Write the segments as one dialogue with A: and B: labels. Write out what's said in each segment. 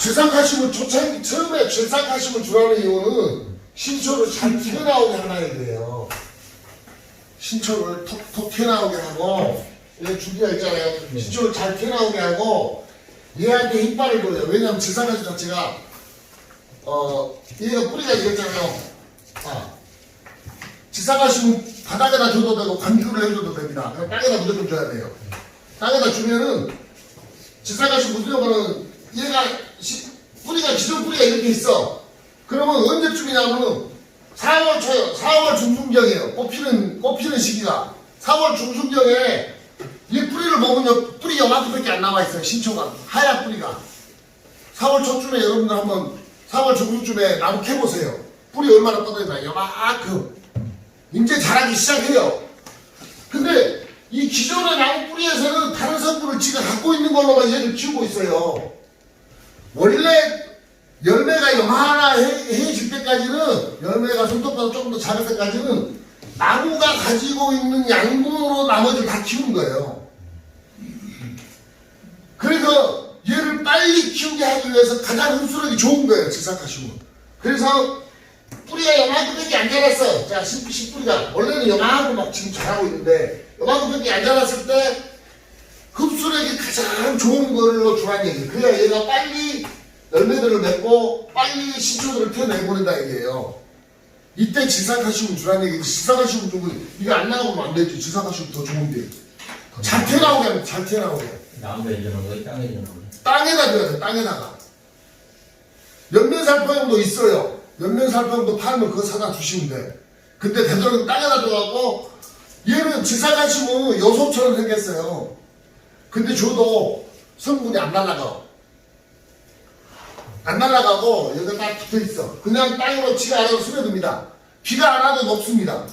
A: 질산칼슘을 초창기 처음에 질산칼슘을 주라는 이유는 신초를 잘 튀어나오게 하나야 돼요. 신초를 톡톡 튀어나오게 하고 이게 준비가 있잖아요. 신초를 잘 튀어나오게 하고 얘한테 힘발을 줘요. 왜냐하면 질산칼슘 자체가 어 얘가 뿌리가 이랬잖아요. 아, 질산칼슘 바닥에다 줘도 되고 관주를 해줘도 됩니다. 그럼 땅에다 무조건 줘야 돼요. 땅에다 주면은 질산칼슘 묻으려고는 얘가 시- 뿌리가 기존 뿌리가 이렇게 있어. 그러면 언제쯤이냐면은 4월 초 4월 중순경이에요. 꽃피는 꽃피는 시기가 4월 중순경에 이 뿌리를 먹으면 뿌리 요만큼밖에 안 나와 있어요. 신초가 하얀 뿌리가 4월 초쯤에 여러분들 한번 4월 중순쯤에 나무 캐 보세요. 뿌리 얼마나 뻗어있나 요만큼 이제 자라기 시작해요. 근데 이 기존의 나무 뿌리에서는 다른 성분을 지가 갖고 있는 걸로만 얘를 키우고 있어요. 원래 열매가 요만해질 때까지는 열매가 손톱보다 조금 더 작을 때까지는 나무가 가지고 있는 양분으로 나머지를 다 키우는 거예요. 그래서 얘를 빨리 키우게 하기 위해서 가장 흡수력이 좋은 거예요, 질산칼슘은. 그래서 뿌리가 요만큼밖에 안 자랐어. 자, 씨, 씨 뿌리가. 원래는 요만큼 막 지금 자라고 있는데, 요만큼밖에 안 자랐을 때, 흡수력이 가장 좋은 걸로 주란 얘기. 그래야 얘가 빨리 열매들을 맺고, 빨리 신초들을 펴내보낸다 얘기예요. 이때 질산칼슘을 주란 얘기. 질산칼슘 주면, 이거 안 나오면 안 되지. 질산칼슘 더 좋은데. 잘 튀어나오게 하면 잘 튀어나오게.
B: 나무에 이러는 거, 땅에 이러는 거.
A: 땅에다 줘야 돼, 땅에다가. 연면살포형도 있어요. 연면살포형도 팔면 그거 사다 주시면 돼. 근데 되도록 땅에다 줘갖고, 얘는 지사가시면 요소처럼 생겼어요. 근데 줘도 성분이 안 날아가. 안 날아가고, 여기가 딱 붙어 있어. 그냥 땅으로 지가 알아서 스며듭니다. 비가 안 와도 녹습니다.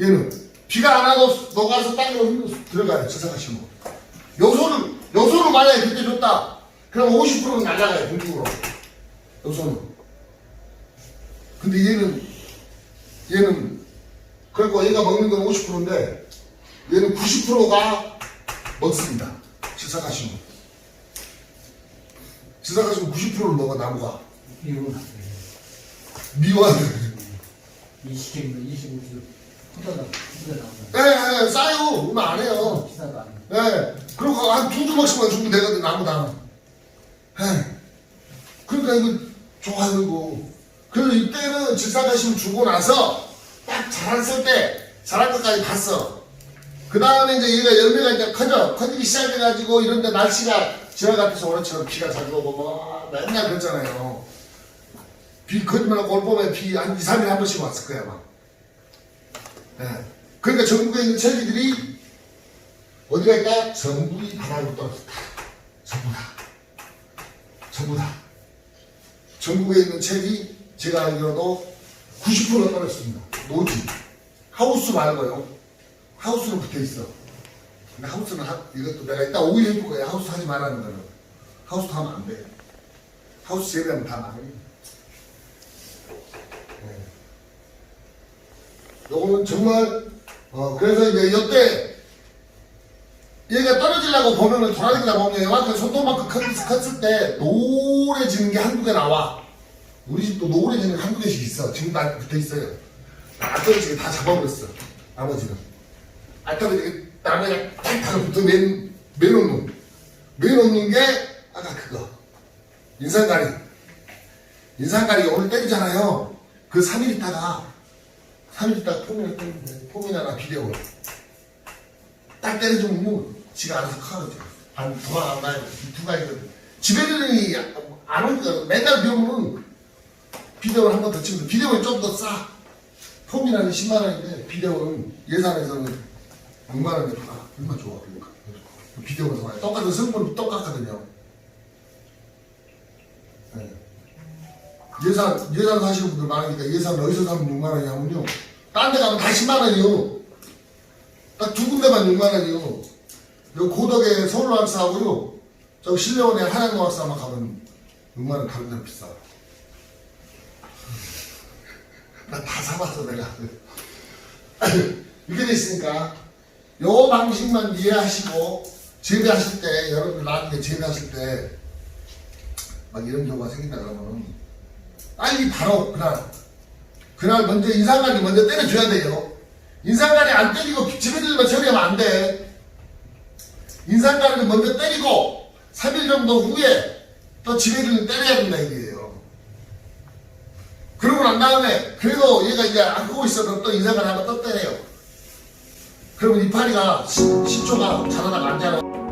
A: 얘는. 비가 안 와도 녹아서 땅으로 들어가요, 지사가시면. 요소를, 요소를 만약에 그때 줬다. 그럼 50%는 날아가요, 공중으로. 요소는. 근데 얘는, 얘는, 그리고 얘가 먹는 건 50%인데, 얘는 90%가 먹습니다. 지사가시면. 지사가시면 90%를 먹어, 나무가.
C: 미국
A: 미워하는.
C: 20kg, 25kg 후다닥 후다닥
A: 예, 예, 싸요. 얼마 안 해요.
C: 비싸도 안 돼.
A: 예. 그리고 한두 주먹씩만 주면 되거든, 나무당. 예. 그러니까 이거 좋아요, 이거. 그래서 이때는 질사가심 주고 나서 딱 자랐을 때, 자랄 것까지 봤어. 그 다음에 이제 얘가 열매가 이제 커져. 커지기 시작해가지고 이런데 날씨가 지날 같아서 오늘처럼 비가 자주 오고 뭐 맨날 그랬잖아요. 비 거짓말하고 올 봄에 비 한 2, 3일에 한 번씩 왔을 거야, 막. 예. 그러니까 전국에 있는 체리들이 어디 갈까? 전부이 바닥으로 떨어졌다. 전부 다. 전부 다. 전국에 있는 책이 제가 알기로도 90% 떨어졌습니다. 노지. 하우스 말고요. 하우스는 붙어 있어. 근데 하우스는 하, 이것도 내가 이따 오일 해줄 거야. 하우스 하지 말라는 거는. 하우스 하면 안 돼. 하우스 재배하면 다 망해. 네. 요거는 정말, 어, 그래서 이제 이때 얘가 떨어지려고 보면은 돌아다니다 보면 이만큼 손톱만큼 컸- 컸을 때 노래지는 게 한두 개 나와. 우리 집도 노래지는 게 한두 개씩 있어. 지금 다 붙어 있어요. 안 떨어지게 다 잡아버렸어. 나머지는. 안 떨어지게 남에 탁탁 붙어 맨, 매놓는. 매놓는 게 아까 그거. 인상가리. 인상가리 오늘 때리잖아요. 그 3일 있다가 3일 있다가 폼이나 폼이나 비데오. 딱 때려주면 뭐 지가 알아서 커가지고 안 도망간다 두 가지거든 집에들이 안 오니까 맨날 비 오면은 비데오를 한 번 더 치면 비데오는 좀 더 싸 폼이라는 10만 원인데 비데오는 예산에서는 6만 원에 팔아 얼마나 좋아 그러니까 비데오가 좋아요 똑같은 성분은 똑같거든요 네. 예산 예산 사시는 분들 많으니까 예산 어디서 사면 6만 원이냐면요 딴 데 가면 다 10만 원이요 딱 두 군데만 6만 원이요. 요 고덕에 서울락사하고요. 저 신려원에 한양노락사만 가면 6만 원 다른 데는 비싸. 나 다 사봤어 내가. 이렇게 돼 있으니까 요 방식만 이해하시고 재배하실 때 여러분들 나중에 재배하실 때 막 이런 경우가 생긴다 그러면 빨리 바로 그날 그날 먼저 인상관이 먼저 때려줘야 돼요. 인상관이 안 때리고 집에 들면 처리하면 안 돼. 인상관을 먼저 때리고 3일 정도 후에 또 들면 때려야 된다 이게요. 그러고 난 다음에 그래도 얘가 이제 안 끄고 있어도 또 인상관 한번 또 때려요. 그러면 이파리가 10 초가 자라다가 안 자라.